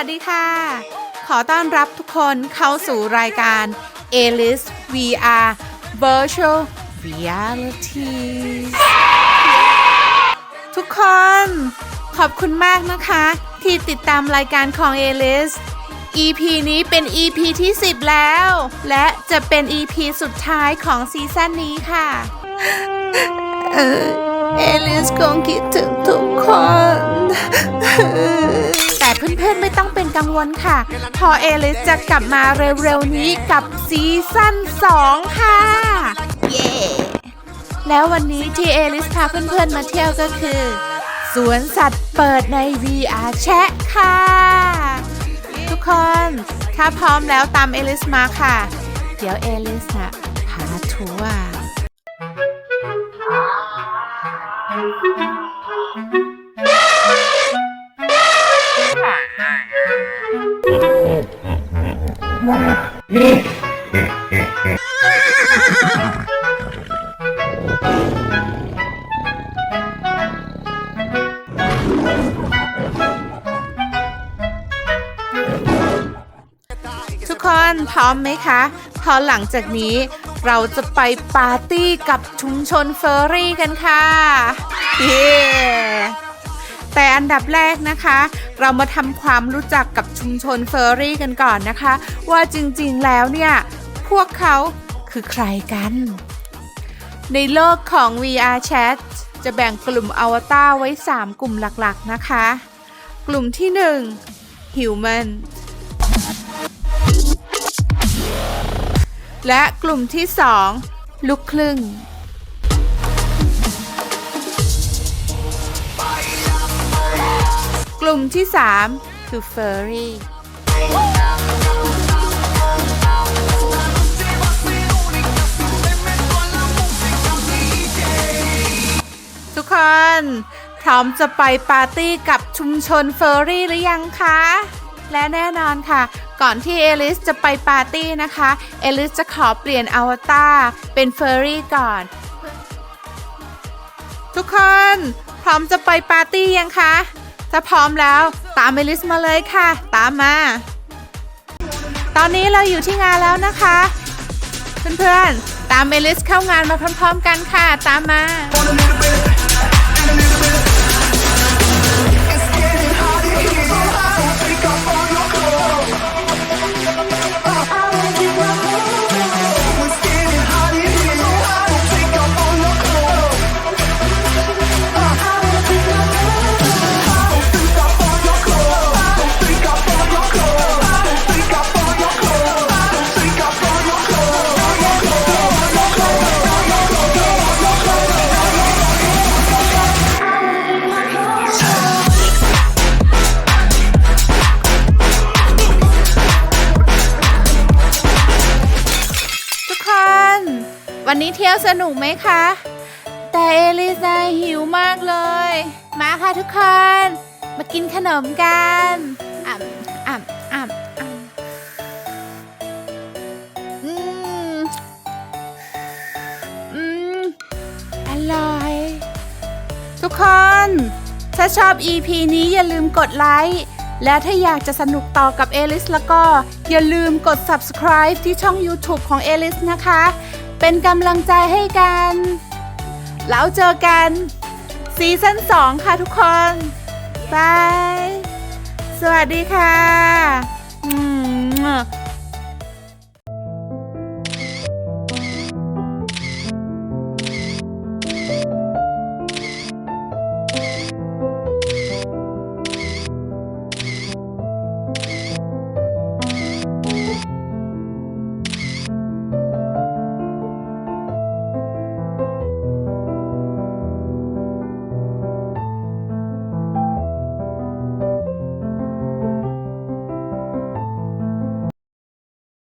วัสดีค่ะ ขอต้อนรับทุกคนเข้าสู่รายการ a l i s VR Virtual Reality ทุกคนขอบคุณมากนะคะ ที่ติดตามรายการของ a l i s EP นี้เป็น EP ที่ 10 แล้ว และจะเป็น EP สุดท้ายของซีซั่นนี้ค่ะ เออ เอลิสคงคิดถึงทุกคน แต่เพื่อนๆไม่ต้องเป็นกังวลค่ะ พอเอลิสจะกลับมาเร็วๆนี้กับซีซั่น 2 ค่ะ เย้ แล้ววันนี้ที่เอลิสพาเพื่อนๆมาเที่ยวก็คือ สวนสัตว์เปิดใน VR แชะค่ะ ทุกคน ถ้าพร้อมแล้วตามเอลิสมาค่ะ เดี๋ยวเอลิสนะพาทัวร์ ทุกคนพร้อมไหมคะ พอหลังจากนี้ เราจะไปปาร์ตี้กับชุมชนเฟอร์รี่กันค่ะเย้แต่อันดับแรกนะคะ เรามาทำความรู้จักกับชุมชนเฟอร์รี่กันก่อนนะคะ ว่าจริงๆแล้วเนี่ย พวกเขาคือใครกัน ในโลกของ VR Chat จะแบ่งกลุ่มอวตารไว้ 3 กลุ่มหลักๆนะคะ กลุ่มที่ 1 Human และกลุ่มที่ 2 ลูกครึ่ง กลุ่มที่ 3 คือเฟอร์รี่ ทุกคน พร้อมจะไปปาร์ตี้กับชุมชนเฟอร์รี่หรือยังคะ และแน่นอนค่ะ ก่อนที่เอลิสจะไปปาร์ตี้นะคะ เอลิสจะขอเปลี่ยนอวตารเป็นเฟอร์รี่ก่อน ทุกคนพร้อมจะไปปาร์ตี้ยังคะ ถ้าพร้อมแล้วตามเอลิสมาเลยค่ะ ตามมา ตอนนี้เราอยู่ที่งานแล้วนะคะ เพื่อนๆ ตามเอลิสเข้างานมาพร้อม ๆ กันค่ะ ตามมา วันนี้เที่ยวสนุกไหมคะ แต่เอลิซาหิวมากเลย มาค่ะทุกคน มากินขนมกันอ่ำอ่ำอ่ำอ่ำอืม อืม อร่อย ทุกคน ถ้าชอบ EP นี้อย่าลืมกดไลค์และถ้าอยากจะสนุกต่อกับเอลิสแล้วก็ อย่าลืมกด subscribe ที่ช่อง YouTube ของเอลิสนะคะ เป็นกำลังใจให้กัน แล้วเจอกันซีซั่น2ค่ะทุกคนบาย สวัสดีค่ะ